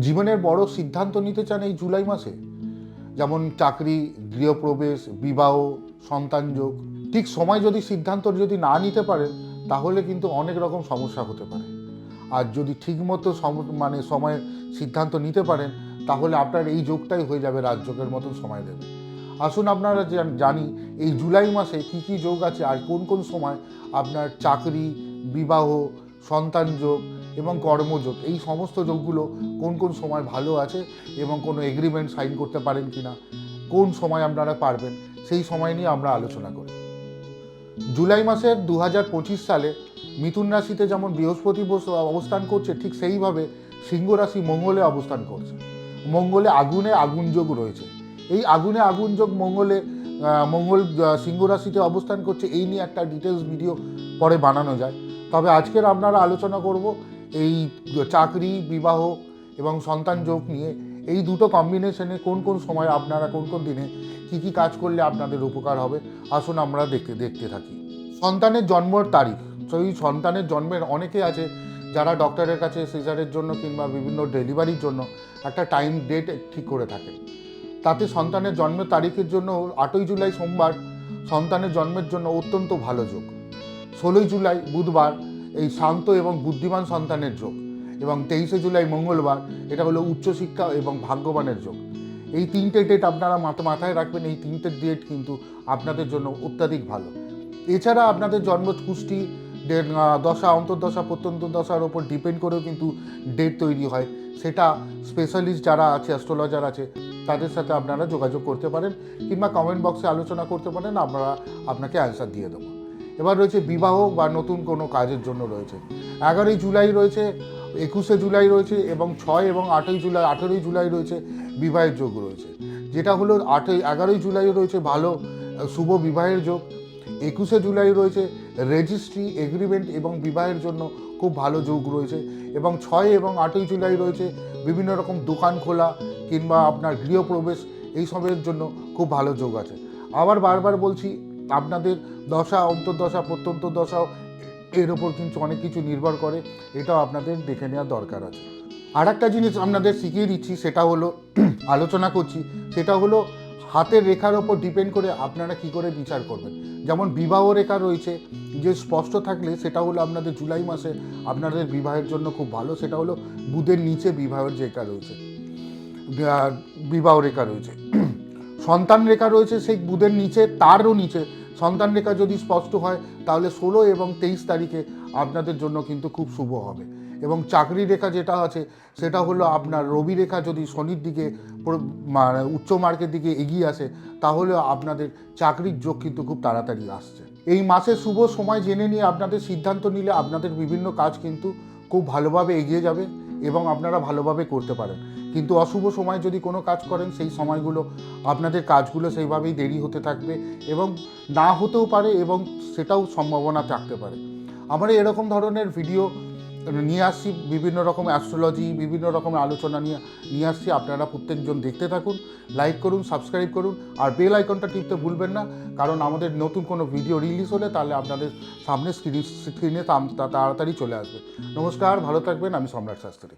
জীবনের বড় সিদ্ধান্ত নিতে চান এই জুলাই মাসে? যেমন চাকরি, গৃহপ্রবেশ, বিবাহ, সন্তান যোগ। ঠিক সময় যদি সিদ্ধান্ত যদি না নিতে পারেন তাহলে কিন্তু অনেক রকম সমস্যা হতে পারে। আর যদি ঠিকমতো মানে সময় সিদ্ধান্ত নিতে পারেন, তাহলে আপনার এই যোগটাই হয়ে যাবে রাজযোগের মতন সময় দেবে। আসুন আপনারা জানি, এই জুলাই মাসে কি কি যোগ আছে, আর কোন কোন সময় আপনার চাকরি, বিবাহ, সন্তান যোগ এবং কর্মযোগ। এই সমস্ত যোগগুলো কোন কোন সময় ভালো আছে এবং কোনো এগ্রিমেন্ট সাইন করতে পারেন কিনা কোন সময় আপনারা পারবেন সেই সময় নিয়ে আমরা আলোচনা করি। জুলাই মাসের দু পঁচিশ সালে মিথুন রাশিতে যেমন বৃহস্পতি বস- অবস্থান করছে ঠিক সেইভাবে সিংহ রাশি মঙ্গলে অবস্থান করছে। মঙ্গলে আগুনে আগুন যোগ রয়েছে। এই আগুনে আগুন যোগ মঙ্গলে মঙ্গল সিংহ রাশিতে অবস্থান করছে এই নিয়ে একটা ডিটেলস ভিডিও পরে বানানো যায়। তবে আজকের আপনারা আলোচনা করব এই চাকরি, বিবাহ এবং সন্তান যোগ নিয়ে এই দুটো কম্বিনেশনে কোন কোন সময় আপনারা কোন কোন দিনে কি কি কাজ করলে আপনাদের উপকার হবে? আসুন আমরা দেখতে দেখতে থাকি। সন্তানের জন্মের তারিখ। সেই সন্তানের জন্মের অনেকে আছে যারা ডক্টরের কাছে সিজারের জন্য কিংবা বিভিন্ন ডেলিভারির জন্য একটা টাইম ডেট ঠিক করে থাকেন তাতে সন্তানের জন্মের তারিখের জন্য আটই জুলাই সোমবার সন্তানের জন্মের জন্য অত্যন্ত ভালো যোগ। ষোলোই জুলাই বুধবার এই শান্ত এবং বুদ্ধিমান সন্তানের যোগ। এবং তেইশে জুলাই মঙ্গলবার এটা হলো উচ্চশিক্ষা এবং ভাগ্যবানের যোগ। এই তিনটে ডেট আপনারা মাথা মাথায় রাখবেন, এই তিনটে ডেট কিন্তু আপনাদের জন্য অত্যাধিক ভালো। এছাড়া আপনাদের জন্ম কুষ্টি ডে- দশা, অন্তর্দশা প্রত্যন্ত দশার ওপর ডিপেন্ড করেও কিন্তু ডেট তৈরি হয়। সেটা স্পেশালিস্ট যারা আছে অ্যাস্ট্রোলজার আছে, তাদের সাথে আপনারা যোগাযোগ করতে পারেন কিংবা কমেন্ট বক্সে আলোচনা করতে পারেন, আমরা আপনাকে অ্যান্সার দিয়ে দেবো। এবার রয়েছে বিবাহ বা নতুন কোনো কাজের জন্য রয়েছে। এগারোই জুলাই রয়েছে, একুশে জুলাই রয়েছে এবং ছয় এবং আটই জুলাই, আঠেরোই জুলাই রয়েছে বিবাহের যোগ রয়েছে। যেটা হলো আটই এগারোই জুলাই রয়েছে ভালো, শুভ বিবাহের যোগ। একুশে জুলাই রয়েছে রেজিস্ট্রি এগ্রিমেন্ট এবং বিবাহের জন্য খুব ভালো যোগ রয়েছে এবং ছয় এবং আটই জুলাই রয়েছে বিভিন্ন রকম দোকান খোলা কিংবা আপনার গৃহপ্রবেশ এইসবের জন্য খুব ভালো যোগ আছে। আবার বারবার বলছি আপনাদের দশা, অন্তর্দশা, প্রত্যন্ত দশা এর ওপর কিন্তু অনেক কিছু নির্ভর করে। এটাও আপনাদের দেখে নেওয়ার দরকার আছে। আর একটা জিনিস আপনাদের শিখিয়ে দিচ্ছি, সেটা হলো, আলোচনা করছি। সেটা হলো, হাতের রেখার ওপর ডিপেন্ড করে আপনারা কি করে বিচার করবেন? যেমন বিবাহ রেখা রয়েছে, যে স্পষ্ট থাকলে সেটা হলো আপনাদের জুলাই মাসে আপনাদের বিবাহের জন্য খুব ভালো। সেটা হলো, বুধের নিচে বিবাহের রেখা রয়েছে বিবাহ রেখা রয়েছে। সন্তান রেখা রয়েছে, সেই বুধের নিচে, তারও নিচে সন্তান রেখা যদি স্পষ্ট হয়, তাহলে ষোলো এবং তেইশ তারিখে আপনাদের জন্য কিন্তু খুব শুভ হবে। এবং চাকরি রেখা যেটা আছে, সেটা হলো আপনার রবি রেখা যদি শনির দিকে উচ্চ মার্কের দিকে এগিয়ে আসে, তাহলে আপনাদের চাকরির যোগ কিন্তু খুব তাড়াতাড়ি আসছে। এই মাসে শুভ সময় জেনে নিয়ে আপনাদের সিদ্ধান্ত নিলে আপনাদের বিভিন্ন কাজ কিন্তু খুব ভালোভাবে এগিয়ে যাবে এবং আপনারা ভালোভাবে করতে পারেন। কিন্তু অশুভ সময় যদি কোনো কাজ করেন, সেই সময়গুলো আপনাদের কাজগুলো সেইভাবেই দেরি হতে থাকবে এবং না হতেও পারে এবং সেটাও সম্ভাবনা থাকতে পারে। আমরা এরকম ধরনের ভিডিও নিয়ে আসছি, বিভিন্ন রকম অ্যাস্ট্রোলজি বিভিন্ন রকম আলোচনা নিয়ে নিয়ে আসছি। আপনারা প্রত্যেকজন দেখতে থাকুন লাইক করুন সাবস্ক্রাইব করুন আর বেল আইকনটা টিপতে ভুলবেন না, কারণ আমাদের নতুন কোনো ভিডিও রিলিজ হলে তাহলে আপনাদের সামনে স্ক্রিন স্ক্রিনে তাড়াতাড়ি চলে আসবে। নমস্কার, ভালো থাকবেন, আমি সম্রাট শাস্ত্রী।